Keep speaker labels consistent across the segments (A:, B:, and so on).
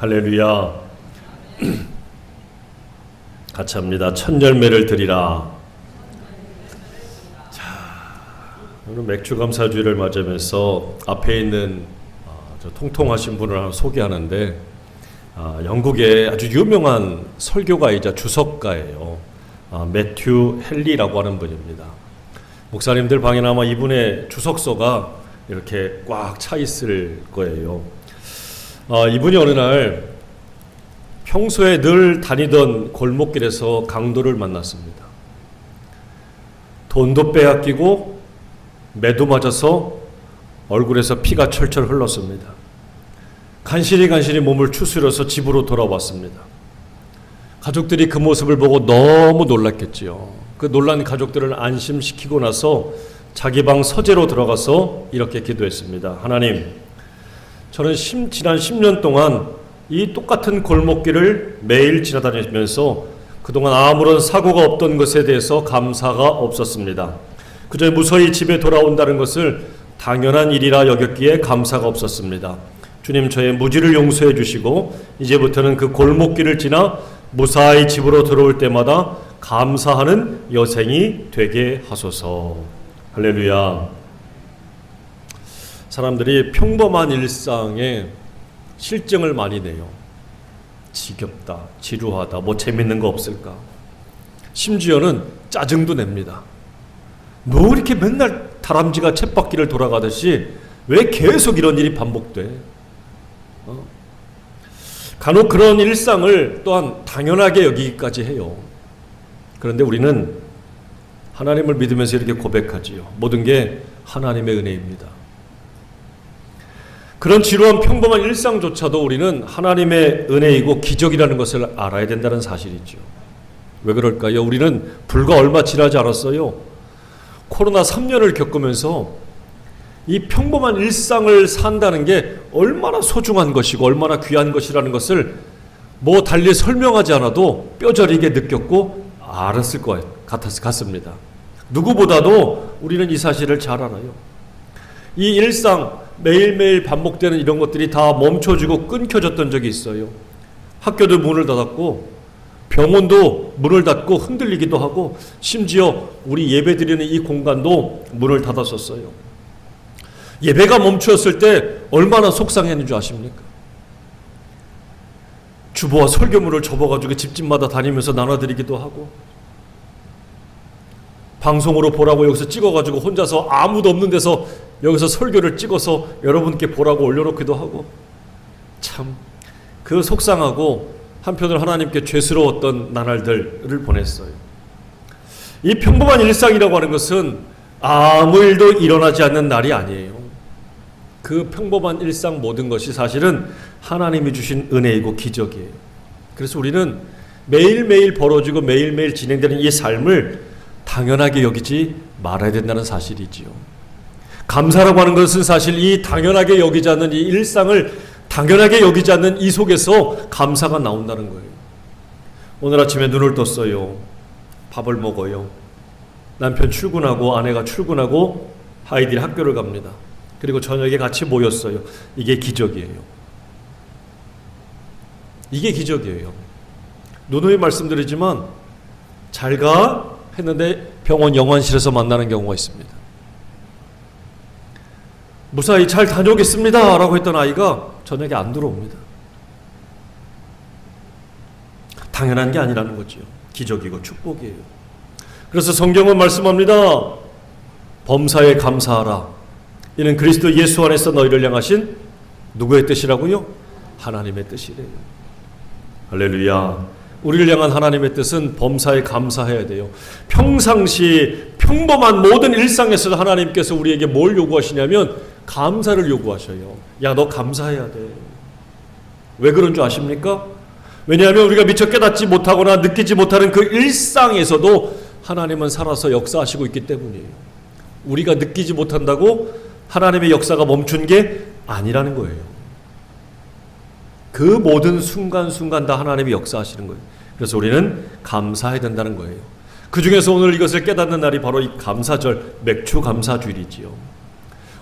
A: 할렐루야. 같이 합니다. 천 열매를 드리라. 자, 오늘 맥주 감사주의를 맞으면서 앞에 있는 아, 저 통통하신 분을 하나 소개하는데 아, 영국의 아주 유명한 설교가이자 주석가예요. 아, 매튜 헨리라고 하는 분입니다. 목사님들 방에는 아마 이분의 주석서가 이렇게 꽉 차 있을 거예요. 아, 이분이 어느 날 평소에 늘 다니던 골목길에서 강도를 만났습니다. 돈도 빼앗기고 매도 맞아서 얼굴에서 피가 철철 흘렀습니다. 간신히 간신히 몸을 추스려서 집으로 돌아왔습니다. 가족들이 그 모습을 보고 너무 놀랐겠지요. 그 놀란 가족들을 안심시키고 나서 자기 방 서재로 들어가서 이렇게 기도했습니다. 하나님, 저는 심, 지난 10년 동안 이 똑같은 골목길을 매일 지나다니면서 그동안 아무런 사고가 없던 것에 대해서 감사가 없었습니다. 그저 무서히 집에 돌아온다는 것을 당연한 일이라 여겼기에 감사가 없었습니다. 주님 저의 무지를 용서해 주시고 이제부터는 그 골목길을 지나 무사히 집으로 들어올 때마다 감사하는 여생이 되게 하소서. 할렐루야. 사람들이 평범한 일상에 실증을 많이 내요. 지겹다, 지루하다, 뭐 재밌는 거 없을까? 심지어는 짜증도 냅니다. 뭐 이렇게 맨날 다람쥐가 쳇바퀴를 돌아가듯이 왜 계속 이런 일이 반복돼? 어? 간혹 그런 일상을 또한 당연하게 여기기까지 해요. 그런데 우리는 하나님을 믿으면서 이렇게 고백하지요. 모든 게 하나님의 은혜입니다. 그런 지루한 평범한 일상조차도 우리는 하나님의 은혜이고 기적이라는 것을 알아야 된다는 사실이죠. 왜 그럴까요? 우리는 불과 얼마 지나지 않았어요. 코로나 3년을 겪으면서 이 평범한 일상을 산다는 게 얼마나 소중한 것이고 얼마나 귀한 것이라는 것을 뭐 달리 설명하지 않아도 뼈저리게 느꼈고 알았을 것 같았, 같습니다. 누구보다도 우리는 이 사실을 잘 알아요. 이 일상, 매일매일 반복되는 이런 것들이 다 멈춰지고 끊겨졌던 적이 있어요. 학교도 문을 닫았고, 병원도 문을 닫고 흔들리기도 하고, 심지어 우리 예배 드리는 이 공간도 문을 닫았었어요. 예배가 멈추었을 때 얼마나 속상했는 줄 아십니까? 주보와 설교물을 접어가지고 집집마다 다니면서 나눠드리기도 하고, 방송으로 보라고 여기서 찍어가지고 혼자서 아무도 없는 데서 여기서 설교를 찍어서 여러분께 보라고 올려놓기도 하고 참 그 속상하고 한편으로 하나님께 죄스러웠던 나날들을 보냈어요. 이 평범한 일상이라고 하는 것은 아무 일도 일어나지 않는 날이 아니에요. 그 평범한 일상 모든 것이 사실은 하나님이 주신 은혜이고 기적이에요. 그래서 우리는 매일매일 벌어지고 매일매일 진행되는 이 삶을 당연하게 여기지 말아야 된다는 사실이지요. 감사라고 하는 것은 사실 이 당연하게 여기지 않는 이 일상을 당연하게 여기지 않는 이 속에서 감사가 나온다는 거예요. 오늘 아침에 눈을 떴어요. 밥을 먹어요. 남편 출근하고 아내가 출근하고 아이들이 학교를 갑니다. 그리고 저녁에 같이 모였어요. 이게 기적이에요. 이게 기적이에요. 누누이 말씀드리지만 잘 가 했는데 병원 영안실에서 만나는 경우가 있습니다. 무사히 잘 다녀오겠습니다. 라고 했던 아이가 저녁에 안 들어옵니다. 당연한 게 아니라는 거죠. 기적이고 축복이에요. 그래서 성경은 말씀합니다. 범사에 감사하라. 이는 그리스도 예수 안에서 너희를 향하신 누구의 뜻이라고요? 하나님의 뜻이래요. 할렐루야. 우리를 향한 하나님의 뜻은 범사에 감사해야 돼요. 평상시 평범한 모든 일상에서 하나님께서 우리에게 뭘 요구하시냐면 감사를 요구하셔요. 야, 너 감사해야 돼. 왜 그런 줄 아십니까? 왜냐하면 우리가 미처 깨닫지 못하거나 느끼지 못하는 그 일상에서도 하나님은 살아서 역사하시고 있기 때문이에요. 우리가 느끼지 못한다고 하나님의 역사가 멈춘 게 아니라는 거예요. 그 모든 순간순간 다 하나님이 역사하시는 거예요. 그래서 우리는 감사해야 된다는 거예요. 그 중에서 오늘 이것을 깨닫는 날이 바로 이 감사절, 맥주 감사주일이지요.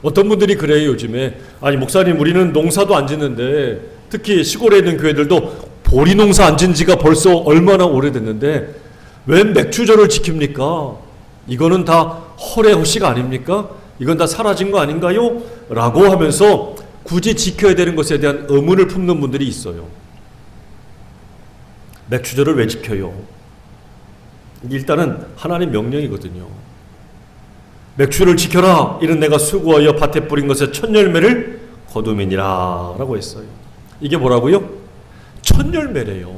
A: 어떤 분들이 그래요, 요즘에. 아니, 목사님, 우리는 농사도 안 짓는데 특히 시골에 있는 교회들도 보리 농사 안 진 지가 벌써 얼마나 오래됐는데 웬 맥주절을 지킵니까? 이거는 다 허례 허시가 아닙니까? 이건 다 사라진 거 아닌가요? 라고 하면서 굳이 지켜야 되는 것에 대한 의문을 품는 분들이 있어요. 맥주절을 왜 지켜요? 일단은 하나님 명령이거든요. 맥주를 지켜라. 이는 내가 수고하여 밭에 뿌린 것의 첫 열매를 거두미니라. 라고 했어요. 이게 뭐라고요? 첫 열매래요.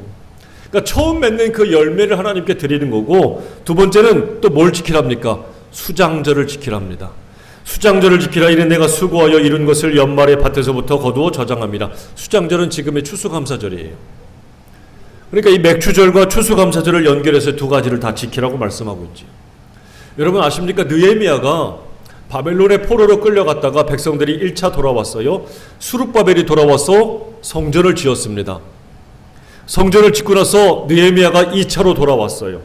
A: 그러니까 처음 맺는 그 열매를 하나님께 드리는 거고 두 번째는 또 뭘 지키랍니까? 수장절을 지키랍니다. 수장절을 지키라 이는 내가 수고하여 이룬 것을 연말에 밭에서부터 거두어 저장합니다. 수장절은 지금의 추수감사절이에요. 그러니까 이 맥주절과 추수감사절을 연결해서 두 가지를 다 지키라고 말씀하고 있지. 여러분 아십니까? 느헤미야가 바벨론의 포로로 끌려갔다가 백성들이 1차 돌아왔어요. 수룹바벨이 돌아와서 성전을 지었습니다. 성전을 짓고 나서 느헤미야가 2차로 돌아왔어요.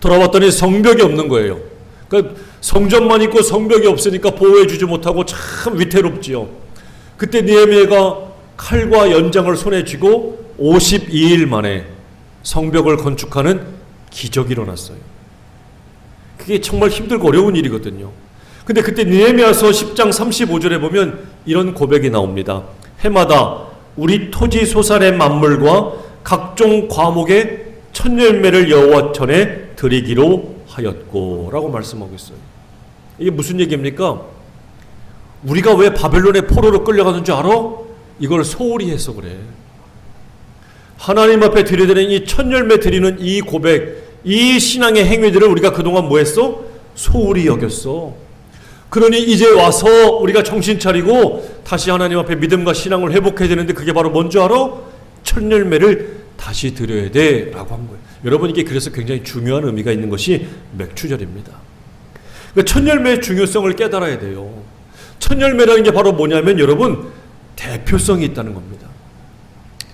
A: 돌아왔더니 성벽이 없는 거예요. 그러니까 성전만 있고 성벽이 없으니까 보호해 주지 못하고 참 위태롭지요. 그때 느헤미야가 칼과 연장을 손에 쥐고 52일 만에 성벽을 건축하는 기적이 일어났어요. 그게 정말 힘들고 어려운 일이거든요. 근데 그때 느헤미야서 10장 35절에 보면 이런 고백이 나옵니다. 해마다 우리 토지 소산의 만물과 각종 과목의 첫 열매를 여호와 전에 드리기로 하였고라고 말씀하고 있어요. 이게 무슨 얘기입니까? 우리가 왜 바벨론의 포로로 끌려가는 줄 알아? 이걸 소홀히 해서 그래. 하나님 앞에 드려드리는 이 첫 열매 드리는 이 고백, 이 신앙의 행위들을 우리가 그동안 뭐 했어? 소홀히 여겼어. 그러니 이제 와서 우리가 정신 차리고 다시 하나님 앞에 믿음과 신앙을 회복해야 되는데 그게 바로 뭔지 알아? 첫 열매를 다시 드려야 돼 라고 한 거예요. 여러분 이게 그래서 굉장히 중요한 의미가 있는 것이 맥주절입니다. 그러니까 첫 열매의 중요성을 깨달아야 돼요. 첫 열매라는 게 바로 뭐냐면 여러분 대표성이 있다는 겁니다.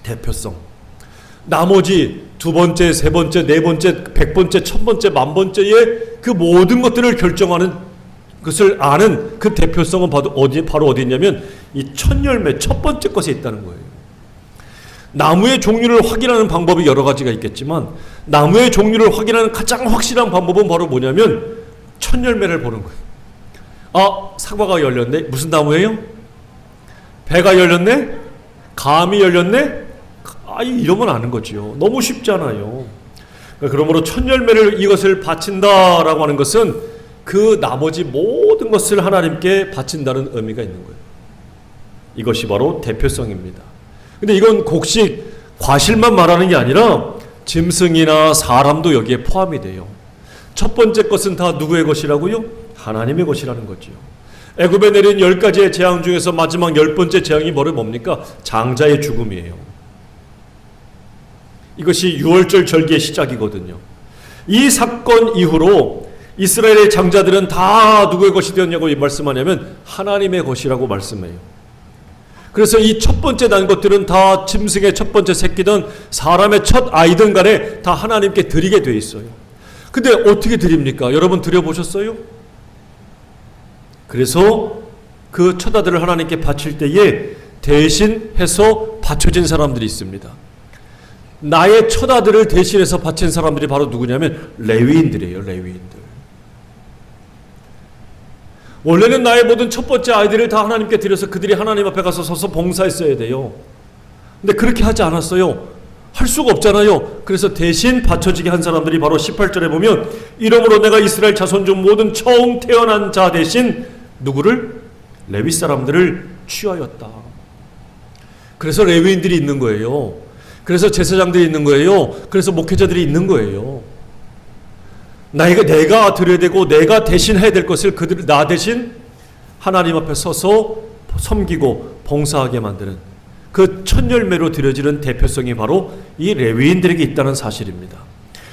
A: 대표성. 나머지 두 번째, 세 번째, 네 번째, 백 번째, 천 번째, 만 번째의 그 모든 것들을 결정하는 것을 아는 그 대표성은 바로 어디 바로 어디 있냐면 이 첫 열매 첫 번째 것에 있다는 거예요. 나무의 종류를 확인하는 방법이 여러 가지가 있겠지만 나무의 종류를 확인하는 가장 확실한 방법은 바로 뭐냐면 첫 열매를 보는 거예요. 아, 사과가 열렸네. 무슨 나무예요? 배가 열렸네? 감이 열렸네? 아, 이러면 아는 거지요. 너무 쉽잖아요. 그러므로 첫 열매를 이것을 바친다라고 하는 것은 그 나머지 모든 것을 하나님께 바친다는 의미가 있는 거예요. 이것이 바로 대표성입니다. 근데 이건 곡식 과실만 말하는 게 아니라 짐승이나 사람도 여기에 포함이 돼요. 첫 번째 것은 다 누구의 것이라고요? 하나님의 것이라는 거지요. 애굽에 내린 열 가지의 재앙 중에서 마지막 열 번째 재앙이 뭐를 뭡니까? 장자의 죽음이에요. 이것이 유월절 절기의 시작이거든요. 이 사건 이후로 이스라엘의 장자들은 다 누구의 것이 되었냐고 말씀하냐면 하나님의 것이라고 말씀해요. 그래서 이 첫 번째 난 것들은 다 짐승의 첫 번째 새끼든 사람의 첫 아이든 간에 다 하나님께 드리게 돼 있어요. 근데 어떻게 드립니까? 여러분 드려보셨어요? 그래서 그 첫 아들을 하나님께 바칠 때에 대신해서 바쳐진 사람들이 있습니다. 나의 첫 아들을 대신해서 바친 사람들이 바로 누구냐면 레위인들이에요. 레위인들. 원래는 나의 모든 첫 번째 아이들을 다 하나님께 드려서 그들이 하나님 앞에 가서 서서 봉사했어야 돼요. 근데 그렇게 하지 않았어요. 할 수가 없잖아요. 그래서 대신 바쳐지게 한 사람들이 바로 18절에 보면 이러므로 내가 이스라엘 자손 중 모든 처음 태어난 자 대신 누구를 레위 사람들을 취하였다. 그래서 레위인들이 있는 거예요. 그래서 제사장들이 있는 거예요. 그래서 목회자들이 있는 거예요. 나이가 내가 드려야 되고 내가 대신 해야 될 것을 그들 나 대신 하나님 앞에 서서 섬기고 봉사하게 만드는 그 첫 열매로 드려지는 대표성이 바로 이 레위인들에게 있다는 사실입니다.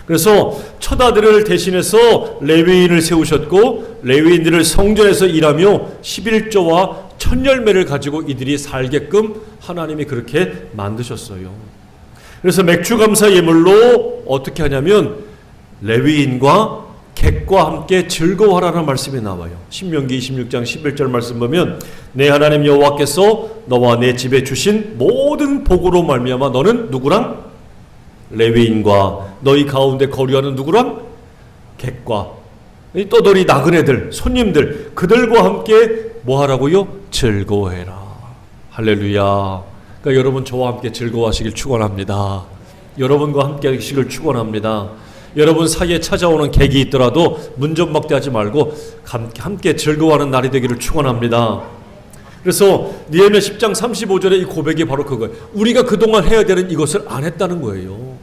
A: 그래서 첫 아들을 대신해서 레위인을 세우셨고 레위인들을 성전에서 일하며 11조와 첫 열매를 가지고 이들이 살게끔 하나님이 그렇게 만드셨어요. 그래서 맥주 감사 예물로 어떻게 하냐면 레위인과 객과 함께 즐거워하라는 말씀이 나와요. 신명기 26장 11절 말씀 보면 내 하나님 여호와께서 너와 내 집에 주신 모든 복으로 말미암아 너는 누구랑 레위인과 너희 가운데 거류하는 누구랑 객과 이 떠돌이 나그네들 손님들 그들과 함께 뭐 하라고요? 즐거워해라. 할렐루야. 그러니까 여러분 저와 함께 즐거워하시길 축원합니다. 여러분과 함께 하시길 축원합니다. 여러분 사이에 찾아오는 객이 있더라도 문전박대 하지 말고 감- 함께 즐거워하는 날이 되기를 축원합니다. 그래서 니에미야 10장 35절의 이 고백이 바로 그거예요. 우리가 그동안 해야 되는 이것을 안 했다는 거예요.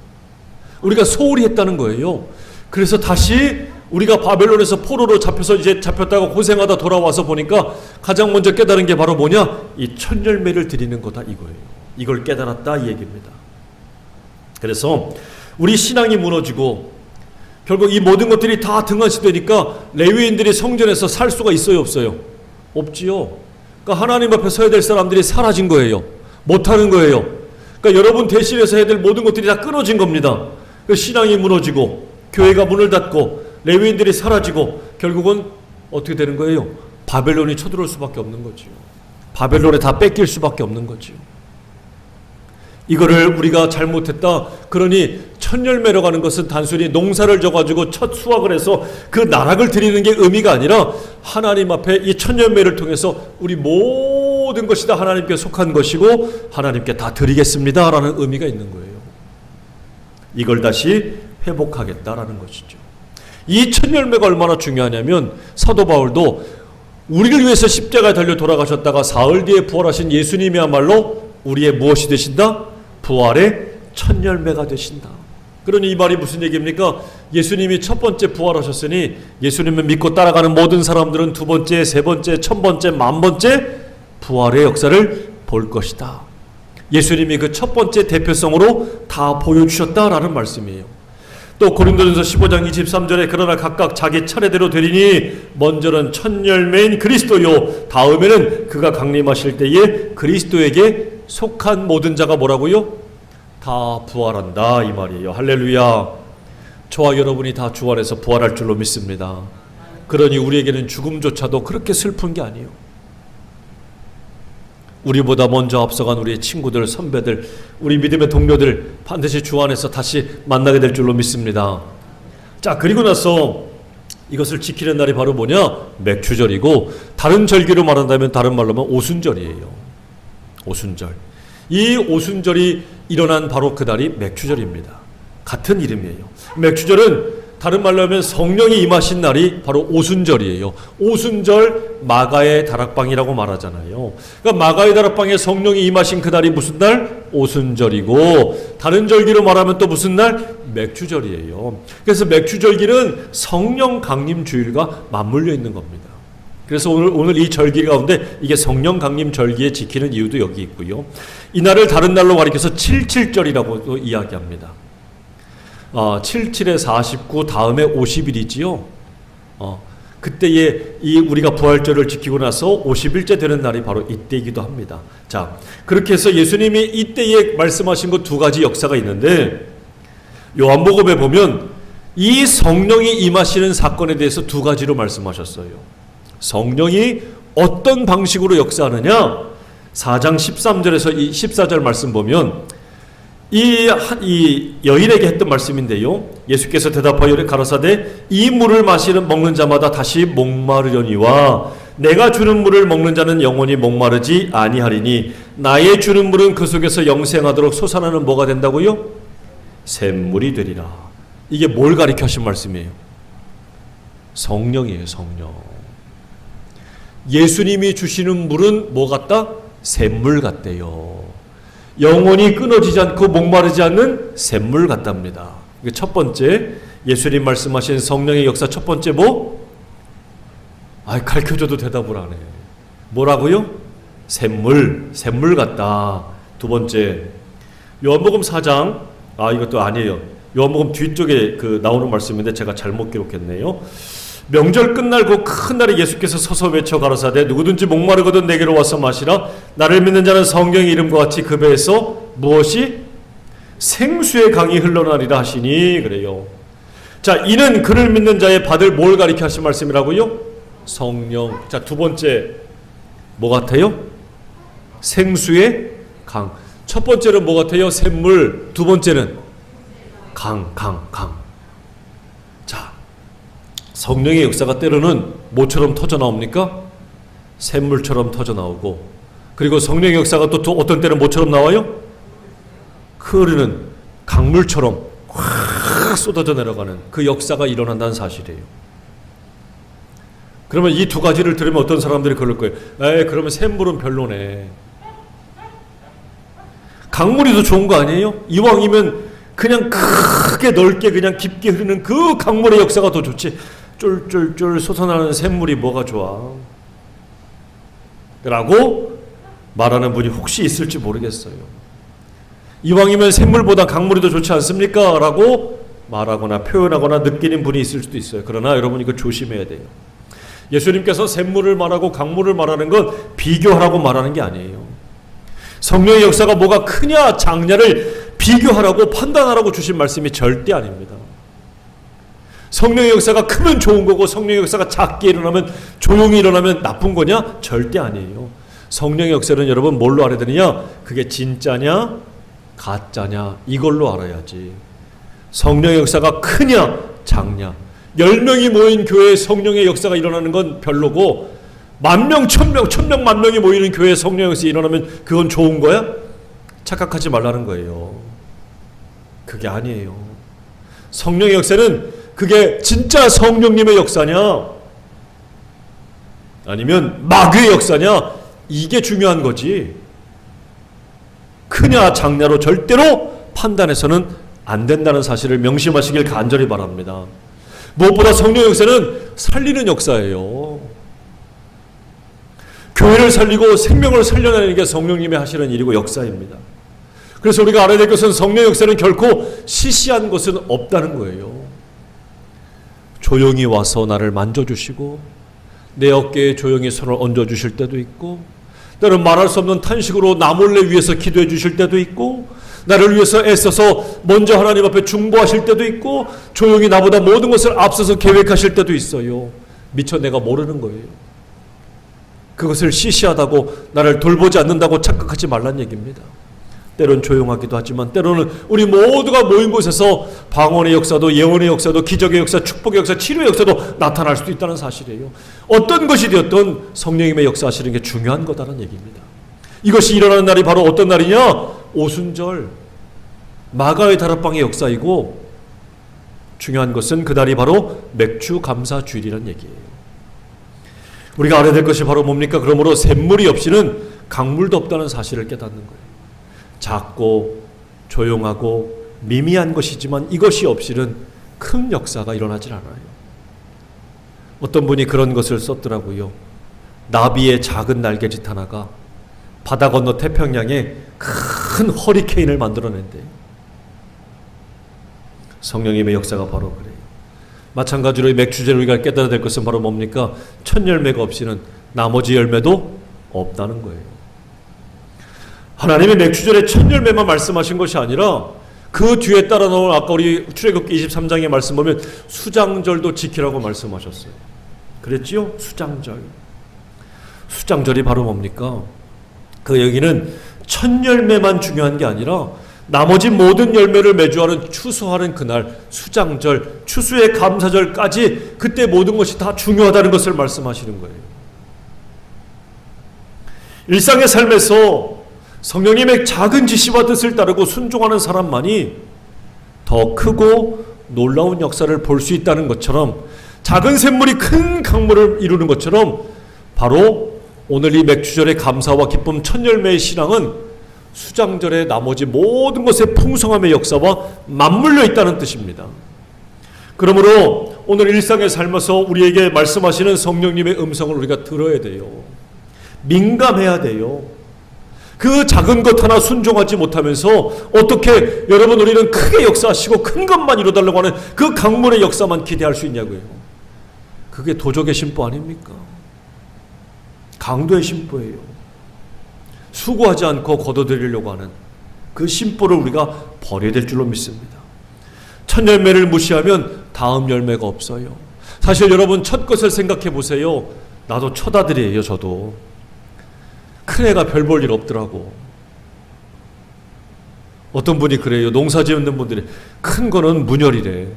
A: 우리가 소홀히 했다는 거예요. 그래서 다시 우리가 바벨론에서 포로로 잡혀서 이제 잡혔다가 고생하다 돌아와서 보니까 가장 먼저 깨달은 게 바로 뭐냐? 이 천열매를 드리는 거다 이거예요. 이걸 깨달았다 이 얘기입니다. 그래서 우리 신앙이 무너지고 결국 이 모든 것들이 다 등한시되니까 레위인들이 성전에서 살 수가 있어요 없어요? 없지요. 그러니까 하나님 앞에 서야 될 사람들이 사라진 거예요. 못하는 거예요. 그러니까 여러분 대신해서 해야 될 모든 것들이 다 끊어진 겁니다. 그 신앙이 무너지고 교회가 문을 닫고 레위인들이 사라지고 결국은 어떻게 되는 거예요? 바벨론이 쳐들어올 수밖에 없는 거지요. 바벨론에 다 뺏길 수밖에 없는 거지요. 이거를 우리가 잘못했다. 그러니 천열매로 가는 것은 단순히 농사를 져가지고 첫 수확을 해서 그 나락을 드리는 게 의미가 아니라 하나님 앞에 이 천열매를 통해서 우리 모든 것이 다 하나님께 속한 것이고 하나님께 다 드리겠습니다 라는 의미가 있는 거예요. 이걸 다시 회복하겠다라는 것이죠. 이 천열매가 얼마나 중요하냐면 사도 바울도 우리를 위해서 십자가에 달려 돌아가셨다가 사흘 뒤에 부활하신 예수님이야말로 우리의 무엇이 되신다? 부활의 첫 열매가 되신다. 그러니 이 말이 무슨 얘기입니까? 예수님이 첫 번째 부활하셨으니 예수님을 믿고 따라가는 모든 사람들은 두 번째, 세 번째, 천 번째, 만 번째 부활의 역사를 볼 것이다. 예수님이 그 첫 번째 대표성으로 다 보여주셨다라는 말씀이에요. 또 고린도전서 15장 23절에 그러나 각각 자기 차례대로 되리니 먼저는 첫 열매인 그리스도요 다음에는 그가 강림하실 때에 그리스도에게 속한 모든 자가 뭐라고요? 다 부활한다 이 말이에요. 할렐루야. 저와 여러분이 다 주 안에서 부활할 줄로 믿습니다. 그러니 우리에게는 죽음조차도 그렇게 슬픈 게 아니에요. 우리보다 먼저 앞서간 우리의 친구들, 선배들, 우리 믿음의 동료들 반드시 주 안에서 다시 만나게 될 줄로 믿습니다. 자, 그리고 나서 이것을 지키는 날이 바로 뭐냐? 맥추절이고 다른 절기로 말한다면 다른 말로 하면 오순절이에요. 오순절. 이 오순절이 일어난 바로 그 달이 맥추절입니다. 같은 이름이에요. 맥추절은 다른 말로 하면 성령이 임하신 날이 바로 오순절이에요. 오순절 마가의 다락방이라고 말하잖아요. 그러니까 마가의 다락방에 성령이 임하신 그 날이 무슨 날? 오순절이고 다른 절기로 말하면 또 무슨 날? 맥추절이에요. 그래서 맥추절기는 성령 강림 주일과 맞물려 있는 겁니다. 그래서 오늘 오늘 이 절기 가운데 이게 성령 강림 절기에 지키는 이유도 여기 있고요. 이 날을 다른 날로 가리켜서 칠칠절이라고도 이야기합니다. 어, 77에 49 다음에 50일이지요. 어, 그때에 이 우리가 부활절을 지키고 나서 50일째 되는 날이 바로 이때이기도 합니다. 자, 그렇게 해서 예수님이 이때에 말씀하신 것 두 가지 역사가 있는데 요한복음에 보면 이 성령이 임하시는 사건에 대해서 두 가지로 말씀하셨어요. 성령이 어떤 방식으로 역사하느냐? 4장 13절에서 이 14절 말씀 보면 이, 하- 이 여인에게 했던 말씀인데요. 예수께서 대답하여 가라사대 이 물을 마시는 먹는 자마다 다시 목마르려니와 내가 주는 물을 먹는 자는 영원히 목마르지 아니하리니 나의 주는 물은 그 속에서 영생하도록 솟아나는 뭐가 된다고요? 샘물이 되리라. 이게 뭘 가리켜 하신 말씀이에요? 성령이에요, 성령. 예수님이 주시는 물은 뭐 같다? 샘물 같대요. 영원히 끊어지지 않고 목마르지 않는 샘물 같답니다. 이게 첫 번째 예수님 말씀하신 성령의 역사 첫 번째 뭐? 아, 가르쳐줘도 대답을 안 해. 뭐라고요? 샘물, 샘물 같다. 두 번째 요한복음 4장 아 이것도 아니에요. 요한복음 뒤쪽에 그 나오는 말씀인데 제가 잘못 기록했네요. 명절 끝날 그큰 날에 예수께서 서서 외쳐 가라사대 누구든지 목마르거든 내게로 와서 마시라 나를 믿는 자는 성경의 이름과 같이 그 배에서 무엇이 생수의 강이 흘러나리라 하시니 그래요. 자, 이는 그를 믿는 자의 받을 뭘 가리켜 하신 말씀이라고요? 성령. 자, 두 번째 뭐 같아요? 생수의 강. 첫 번째는 뭐 같아요? 샘물. 두 번째는 강, 강, 강. 자, 성령의 역사가 때로는 뭐처럼 터져 나옵니까? 샘물처럼 터져 나오고, 그리고 성령의 역사가 또 어떤 때는 뭐처럼 나와요? 흐르는 강물처럼 확 쏟아져 내려가는 그 역사가 일어난다는 사실이에요. 그러면 이 두 가지를 들으면 어떤 사람들이 그럴 거예요. 에 그러면 샘물은 별로네. 강물이 더 좋은 거 아니에요? 이왕이면 그냥 크게 넓게 그냥 깊게 흐르는 그 강물의 역사가 더 좋지. 쫄쫄쫄 솟아나는 샘물이 뭐가 좋아? 라고 말하는 분이 혹시 있을지 모르겠어요. 이왕이면 샘물보다 강물이 더 좋지 않습니까? 라고 말하거나 표현하거나 느끼는 분이 있을 수도 있어요. 그러나 여러분 이거 조심해야 돼요. 예수님께서 샘물을 말하고 강물을 말하는 건 비교하라고 말하는 게 아니에요. 성령의 역사가 뭐가 크냐 작냐를 비교하라고 판단하라고 주신 말씀이 절대 아닙니다. 성령의 역사가 크면 좋은 거고 성령의 역사가 작게 일어나면 조용히 일어나면 나쁜 거냐? 절대 아니에요. 성령의 역사는 여러분 뭘로 알아야 되느냐? 그게 진짜냐? 가짜냐? 이걸로 알아야지. 성령의 역사가 크냐? 작냐? 10명이 모인 교회에 성령의 역사가 일어나는 건 별로고 만 명, 천 명, 천 명, 만 명이 모이는 교회에 성령의 역사가 일어나면 그건 좋은 거야? 착각하지 말라는 거예요. 그게 아니에요. 성령의 역사는 그게 진짜 성령님의 역사냐? 아니면 마귀의 역사냐? 이게 중요한 거지. 크냐 작냐로 절대로 판단해서는 안 된다는 사실을 명심하시길 간절히 바랍니다. 무엇보다 성령 역사는 살리는 역사예요. 교회를 살리고 생명을 살려내는 게 성령님이 하시는 일이고 역사입니다. 그래서 우리가 알아야 될 것은 성령 역사는 결코 시시한 것은 없다는 거예요. 조용히 와서 나를 만져주시고 내 어깨에 조용히 손을 얹어주실 때도 있고 때로 말할 수 없는 탄식으로 나 몰래 위해서 기도해 주실 때도 있고 나를 위해서 애써서 먼저 하나님 앞에 중보하실 때도 있고 조용히 나보다 모든 것을 앞서서 계획하실 때도 있어요. 미처 내가 모르는 거예요. 그것을 시시하다고 나를 돌보지 않는다고 착각하지 말란 얘기입니다. 때론 조용하기도 하지만 때로는 우리 모두가 모인 곳에서 방언의 역사도 예언의 역사도 기적의 역사, 축복의 역사, 치료의 역사도 나타날 수도 있다는 사실이에요. 어떤 것이 되었던 성령님의 역사하시는 게 중요한 거다라는 얘기입니다. 이것이 일어나는 날이 바로 어떤 날이냐? 오순절 마가의 다락방의 역사이고 중요한 것은 그날이 바로 맥주 감사 주일이라는 얘기예요. 우리가 알아야 될 것이 바로 뭡니까? 그러므로 샘물이 없이는 강물도 없다는 사실을 깨닫는 거예요. 작고 조용하고 미미한 것이지만 이것이 없이는 큰 역사가 일어나질 않아요. 어떤 분이 그런 것을 썼더라고요. 나비의 작은 날개짓 하나가 바다 건너 태평양에 큰 허리케인을 만들어낸대. 성령님의 역사가 바로 그래요. 마찬가지로 이 맥주제를 우리가 깨달아야 될 것은 바로 뭡니까? 첫 열매가 없이는 나머지 열매도 없다는 거예요. 하나님의 맥주절의 첫 열매만 말씀하신 것이 아니라 그 뒤에 따라 나온 아까 우리 출애굽기 23장의 말씀 보면 수장절도 지키라고 말씀하셨어요. 그랬지요? 수장절. 수장절이 바로 뭡니까? 그 여기는 첫 열매만 중요한 게 아니라 나머지 모든 열매를 매주하는 추수하는 그날 수장절, 추수의 감사절까지 그때 모든 것이 다 중요하다는 것을 말씀하시는 거예요. 일상의 삶에서 성령님의 작은 지시와 뜻을 따르고 순종하는 사람만이 더 크고 놀라운 역사를 볼 수 있다는 것처럼 작은 샘물이 큰 강물을 이루는 것처럼 바로 오늘 이 맥주절의 감사와 기쁨 첫 열매의 신앙은 수장절의 나머지 모든 것의 풍성함의 역사와 맞물려 있다는 뜻입니다. 그러므로 오늘 일상의 삶에서 우리에게 말씀하시는 성령님의 음성을 우리가 들어야 돼요. 민감해야 돼요. 그 작은 것 하나 순종하지 못하면서 어떻게 여러분 우리는 크게 역사하시고 큰 것만 이루달라고 하는 그 강물의 역사만 기대할 수 있냐고요. 그게 도적의 심보 아닙니까? 강도의 심보예요. 수고하지 않고 거둬들이려고 하는 그 심보를 우리가 버려야 될 줄로 믿습니다. 첫 열매를 무시하면 다음 열매가 없어요. 사실 여러분 첫 것을 생각해 보세요. 나도 첫 아들이에요, 저도. 큰 애가 별 볼 일 없더라고. 어떤 분이 그래요. 농사 짓는 분들이 큰 거는 문열이래.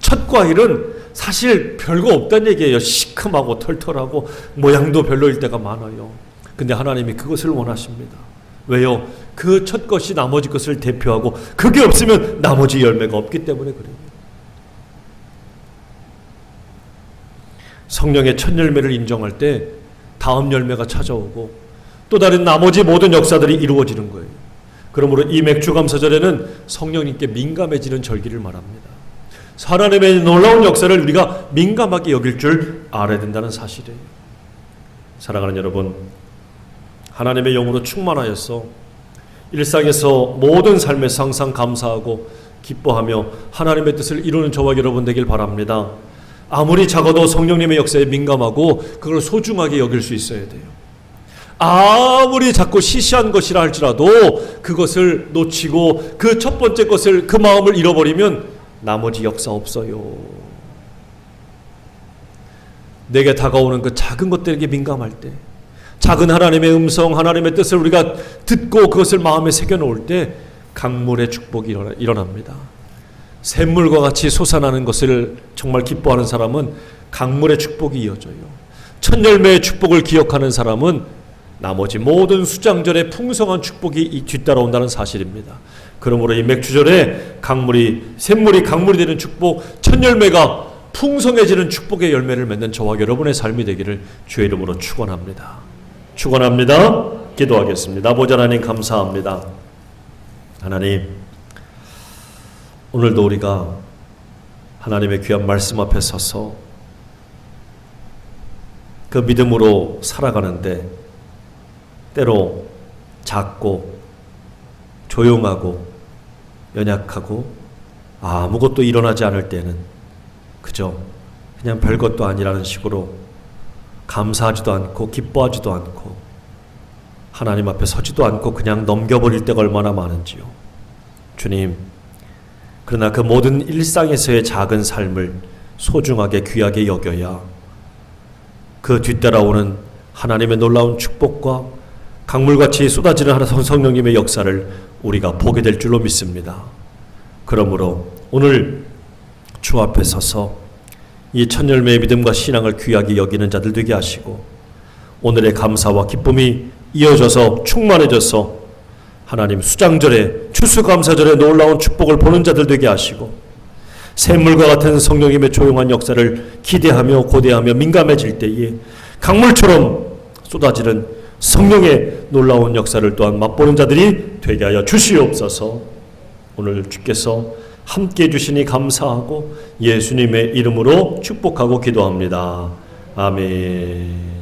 A: 첫 과일은 사실 별거 없다는 얘기예요. 시큼하고 털털하고 모양도 별로일 때가 많아요. 근데 하나님이 그것을 원하십니다. 왜요? 그 첫 것이 나머지 것을 대표하고 그게 없으면 나머지 열매가 없기 때문에 그래요. 성령의 첫 열매를 인정할 때 다음 열매가 찾아오고 또 다른 나머지 모든 역사들이 이루어지는 거예요. 그러므로 이 맥주 감사절에는 성령님께 민감해지는 절기를 말합니다. 하나님의 놀라운 역사를 우리가 민감하게 여길 줄 알아야 된다는 사실이에요. 사랑하는 여러분, 하나님의 영으로 충만하여서 일상에서 모든 삶에서 항상 감사하고 기뻐하며 하나님의 뜻을 이루는 저와 여러분 되길 바랍니다. 아무리 작아도 성령님의 역사에 민감하고 그걸 소중하게 여길 수 있어야 돼요. 아무리 작고 시시한 것이라 할지라도 그것을 놓치고 그 첫 번째 것을 그 마음을 잃어버리면 나머지 역사 없어요. 내게 다가오는 그 작은 것들에게 민감할 때, 작은 하나님의 음성, 하나님의 뜻을 우리가 듣고 그것을 마음에 새겨 놓을 때 강물의 축복이 일어납니다. 샘물과 같이 솟아나는 것을 정말 기뻐하는 사람은 강물의 축복이 이어져요. 첫 열매의 축복을 기억하는 사람은 나머지 모든 수장절의 풍성한 축복이 뒤따라온다는 사실입니다. 그러므로 이 맥주절에 강물이 샘물이 강물이 되는 축복, 첫 열매가 풍성해지는 축복의 열매를 맺는 저와 여러분의 삶이 되기를 주의 이름으로 축원합니다. 축원합니다. 기도하겠습니다. 아버지 하나님 감사합니다. 하나님 오늘도 우리가 하나님의 귀한 말씀 앞에 서서 그 믿음으로 살아가는데 때로 작고 조용하고 연약하고 아무것도 일어나지 않을 때는 그저 그냥 별것도 아니라는 식으로 감사하지도 않고 기뻐하지도 않고 하나님 앞에 서지도 않고 그냥 넘겨버릴 때가 얼마나 많은지요. 주님, 그러나 그 모든 일상에서의 작은 삶을 소중하게 귀하게 여겨야 그 뒤따라오는 하나님의 놀라운 축복과 강물같이 쏟아지는 하나 성령님의 역사를 우리가 보게 될 줄로 믿습니다. 그러므로 오늘 주 앞에 서서 이 천열매의 믿음과 신앙을 귀하게 여기는 자들 되게 하시고 오늘의 감사와 기쁨이 이어져서 충만해져서 하나님 수장절에 추수감사절에 놀라운 축복을 보는 자들 되게 하시고 샘물과 같은 성령님의 조용한 역사를 기대하며 고대하며 민감해질 때에 강물처럼 쏟아지는 성령의 놀라운 역사를 또한 맛보는 자들이 되게 하여 주시옵소서. 오늘 주께서 함께 해주시니 감사하고 예수님의 이름으로 축복하고 기도합니다. 아멘.